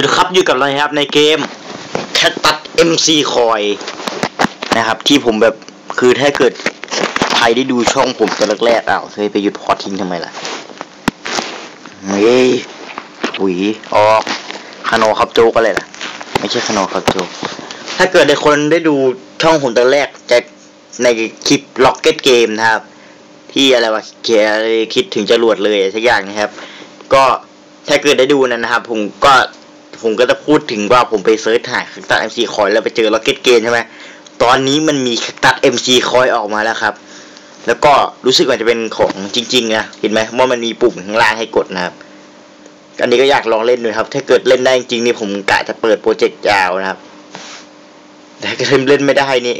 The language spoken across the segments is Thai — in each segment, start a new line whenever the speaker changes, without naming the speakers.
วัสดีครับอยู่กับเราครับในเกม Cat ตัด MC Coin นะครับ ที่ผมแบบคือถ้าเกิดใครได้ดูช่องผมตอนแรกๆอ้าวเฮ้ยไปหยุดพอทิ้งทำไมล่ะเฮ้ยหวีออกคานอครับโจกอะไรล่ะ ไม่ใช่คานอครับโจกถ้าเกิดในคนได้ดูช่องผมตอนแรกจะในคลิป Rocket Game นะครับ ที่อะไรวะเขียคิดถึงจรวดเลยสักอย่างนะครับ ก็ถ้าเกิดได้ดูนั้นนะครับ ผมก็ ผมก็จะพูดถึงว่าผมไปเซิร์ชหาคัตัด MC คอยแล้วไปเจอ Rocket Game ใช่ไหมตอนนี้มันมีคัตัด MC คอยออกมาแล้วครับ แล้วก็รู้สึกว่าจะเป็นของจริงๆนะเห็นไหมว่ามันมีปุ่มข้างล่างให้กดนะครับ อันนี้ก็อยากลองเล่นด้วยครับ ถ้าเกิดเล่นได้จริงๆนี่ผมกะจะเปิดโปรเจกต์ยาวนะครับ แต่ถ้าเกิดเล่นไม่ได้นี่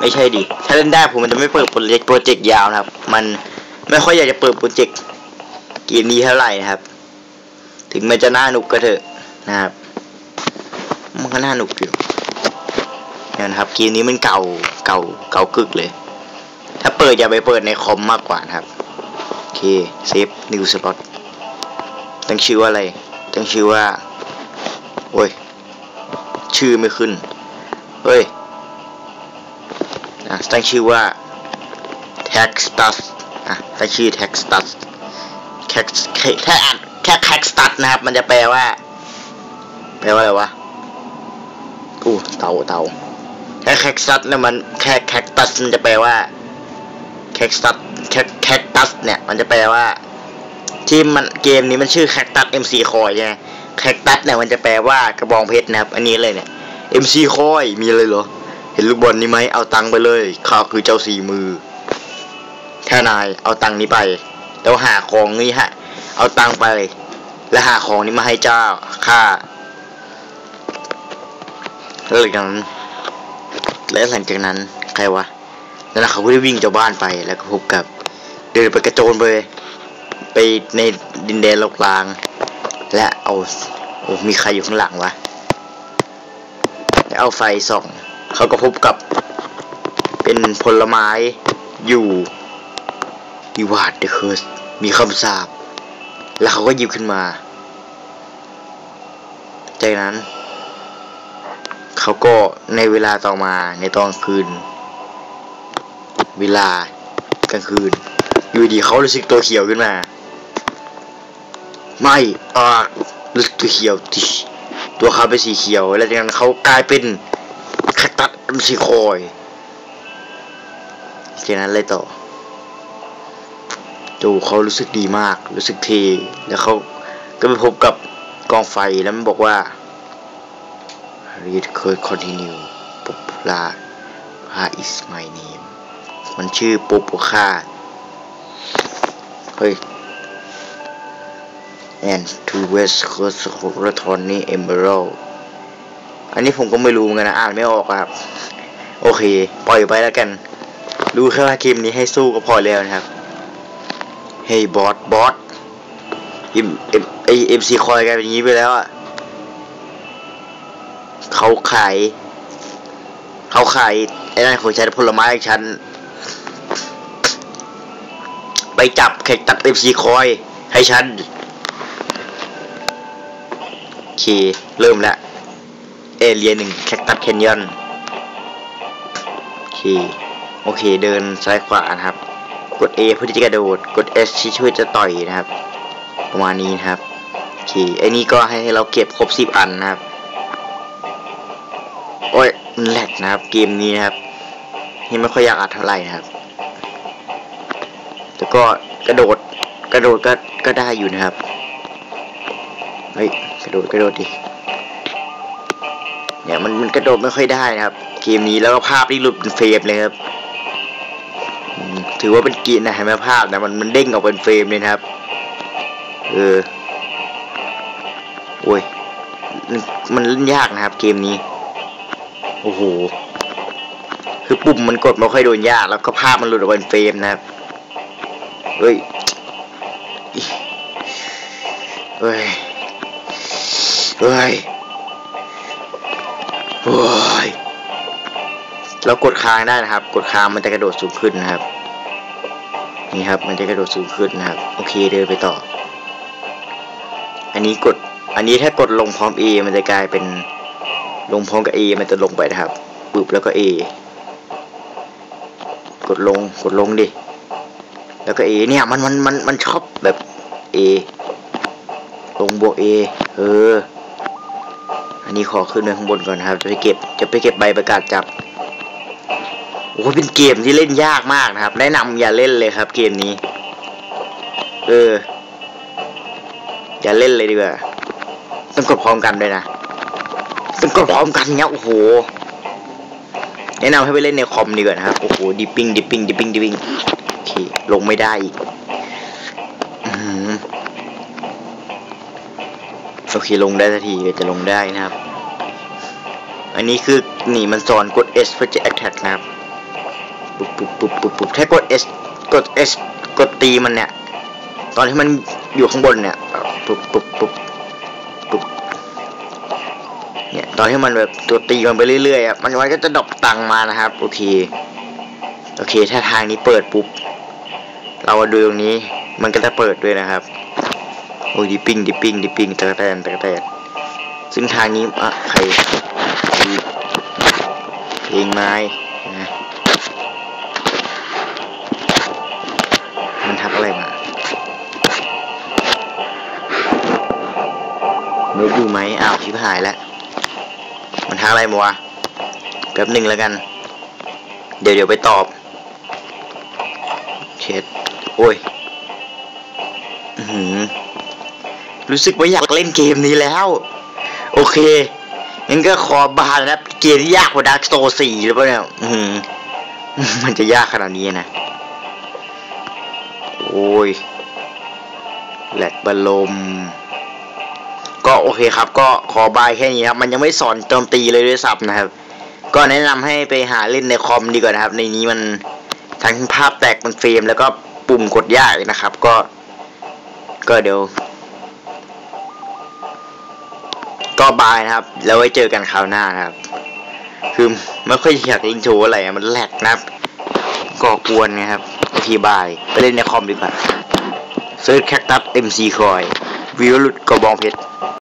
ไม่ใช่ดิ ถ้าเล่นได้ผมมันจะไม่เปิดโปรเจกต์ยาวนะครับ มันไม่ค่อยอยากจะเปิดโปรเจกต์ เกมนี้เท่าไหร่นะครับ ถึงมันจะน่าหนุกก็เถอะนะครับ มันก็น่าหนุกอยู่เนี่ยนะครับเกมนี้มันเก่าเก่าเก่ากึกเลย ถ้าเปิดอย่าไปเปิดในคอมมากกว่านะครับโอเคเซฟนิวสล็อตตั้งชื่อว่าอะไรตั้งชื่อว่าโอ้ยชื่อไม่ขึ้นเฮ้ยอะตั้งชื่อว่า Textus อะตั้งชื่อ Textus แค่แค่อ่านแค่ Textus นะครับ มันจะแปลว่า แปลว่าอะไรวะอู้เตาเตาแค่ Textus เนี่ยมันแค่ Cactus มันจะแปลว่า Cactus แค่ Cactus เนี่ย มันจะแปลว่า ที่มันเกมนี้มันชื่อ Cactus MC Coin ใช่ไหม Cactus เนี่ยมันจะแปลว่ากระบองเพชรนะครับ อันนี้เลยเนี่ย MC Coin มีอะไรเหรอ เห็นลูกบอลนี้ไหมเอาตังไปเลยข้าคือเจ้าสี่มือถ้านายเอาตังนี้ไป แล้วหาของนี่ฮะ เอาตังไป แล้วหาของนี้มาให้เจ้าข้าแล้วหลังจากนั้นและหลังจากนั้นใครวะนั่นนะเขาก็ได้วิ่งจากบ้านไปแล้วก็พบกับ เดินไปกระโจนไปไปในดินแดนโลกลาง และเอาโอ้มีใครอยู่ข้างหลังวะแล้วเอาไฟส่องเขาก็พบกับ เป็นผลไม้อยู่ดีวาดเดอะเคิร์ มีคำสาปแล้วเขาก็หยิบขึ้นมา จากนั้น เขาก็ในเวลาต่อมาในตอนคืน เวลากลางคืน อยู่ดีเขารู้สึกตัวเขียวขึ้นมา ไม่อ่ารู้สึกตัวเขียวติตัวเขาเป็นสีเขียว แล้วจากนั้นเขากลายเป็นคคตัสมันสีคอยจากนั้นเลยต่อ ดูเขารู้สึกดีมาก รู้สึกเทแล้วเขาก็ไปพบกับกองไฟแล้วมันบอกว่า read could continue popular ha is my name มันชื่อปุปคาเฮ้ย and to west coast r a t o n y emerald อันนี้ผมก็ไม่รู้เหมือนกันนะ อ่านไม่ออกครับ โอเค ปล่อยไปแล้วกันดูแค่ว่าเกมนี้ให้สู้ก็พอแล้วนะครับ เฮ้ยบอสบอสเอ็มเอ็มไอเอ็มซีคอยกลายเป็นอย่างนี้ไปแล้วอะเขาขายเขาขายไอ้นั่นของฉันผลไม้ของฉัน ไปจับแขกตัดเอ็มซีคอย ให้ฉันโอเคเริ่มแล้วเอเรียหนึ่งแคคตัสแคนยอนโอเคโอเค เดินซ้ายขวานะครับ กด A เพื่อที่จะกระโดด กด S ที่ช่วยจะต่อยนะครับ ประมาณนี้นะครับโอเคไอ้นี่ก็ให้เราเก็บครบสิบอันนะครับ โอ้ยมันแหลกนะครับ เกมนี้นะครับนี่ไม่ค่อยอยากอัดเท่าไหร่นะครับแต่ก็กระโดด กระโดดก็ ก็ได้อยู่นะครับ เฮ้ย กระโดด กระโดดดิ เนี่ยมันมันกระโดดไม่ค่อยได้นะครับ เกมนี้แล้วก็ภาพที่หลุดเป็นเฟรมเลยครับ ถือว่าเป็นกีนนะเห็นไหมภาพนะมันมันเด้งออกเป็นเฟรมเลยนะครับ เออโอ้ยมันเล่นยากนะครับ เกมนี้ โอ้โหคือปุ่มมันกดไม่ค่อยโดนยากแล้วก็ภาพมันหลุดออกเป็นเฟรมนะครับเฮ้ยเฮ้ยเฮ้ยโอ้ยเรากดค้างได้นะครับ กดค้างมันจะกระโดดสูงขึ้นนะครับ นี่ครับ มันจะกระโดดสูงขึ้นนะครับ โอเคเดินไปต่อ อันนี้กด อันนี้ถ้ากดลงพร้อม A มันจะกลายเป็นลงพร้อมกับ A มันจะลงไปนะครับปึ๊บแล้วก็ A กดลงกดลงดิ แล้วก็ A เนี่ยมันมันมันมันชอบแบบ A ลงบวก A เออ อันนี้ขอขึ้นไปข้างบนก่อนนะครับ จะไปเก็บจะไปเก็บใบประกาศจับ โอ้เป็นเกมที่เล่นยากมากนะครับ แนะนำอย่าเล่นเลยครับเกมนี้ เออ อย่าเล่นเลยดีกว่าต้องกดพร้อมกันด้วยนะต้องกดพร้อมกันเนี้ยโอ้โห แนะนำให้ไปเล่นในคอมดีกว่านะครับ โอ้โห ดิปปิ้ง ดิปปิ้ง ดิปปิ้ง ดิปปิ้งโอเคลงไม่ได้อีกโอเคลงได้สักทีเดี๋ยจะลงได้นะครับ อันนี้คือหนีมันสอนกด S เพื่อจะ attack นะครับ ปุ๊บปุ๊บปุ๊บปุ๊บปุ๊บถ้ากด S กด S กดตีมันเนี่ย ตอนที่มันอยู่ข้างบนเนี่ยปุ๊บปุ๊บปุ๊บปุ๊บเนี่ยตอนที่มันแบบตัวตีมันไปเรื่อยๆอะมันมันก็จะดรอปตังมานะครับโอเคโอเค ถ้าทางนี้เปิดปุ๊บ เราดูตรงนี้มันก็จะเปิดด้วยนะครับโอ้ยดิปปิ้งดิปปิ้งดิปปิ้งตะกแตนตะกแตนซึ่งทางนี้อะใครเพลงไม้นะ เนื้อดูไหมอ้าวชิบหายแล้ว มันทักอะไรมาวะแป๊บหนึ่งแล้วกัน เดี๋ยวเดี๋ยวไปตอบ เช็ด โอ้ยอือหือรู้สึกว่าอยากเล่นเกมนี้แล้ว โอเคงั้นก็ขอบานนะเกมที่ยากกว่าดาร์กโซสี่หรือเปล่าเนี่ยอือมันจะยากขนาดนี้นะ โอ้ยแหลกบอลลม ก็โอเคครับ ก็ขอบายแค่นี้ครับ มันยังไม่สอนโจมตีเลยด้วยซ้ำนะครับ ก็แนะนำให้ไปหาเล่นในคอมดีกว่านะครับ ในนี้มันทั้งภาพแตกมันเฟรม แล้วก็ปุ่มกดยากนะครับ ก็ ก็เดี๋ยว ก็บายนะครับ แล้วไว้เจอกันคราวหน้านะครับ คือไม่ค่อยอยากเล่นโชว์อะไรมันแหลกนะครับก็กวนนะครับอเคบาย ไปเล่นในคอมดีกว่าเซิร์ชแคคตัส MC คอยวิวหลุดกระบองเพชร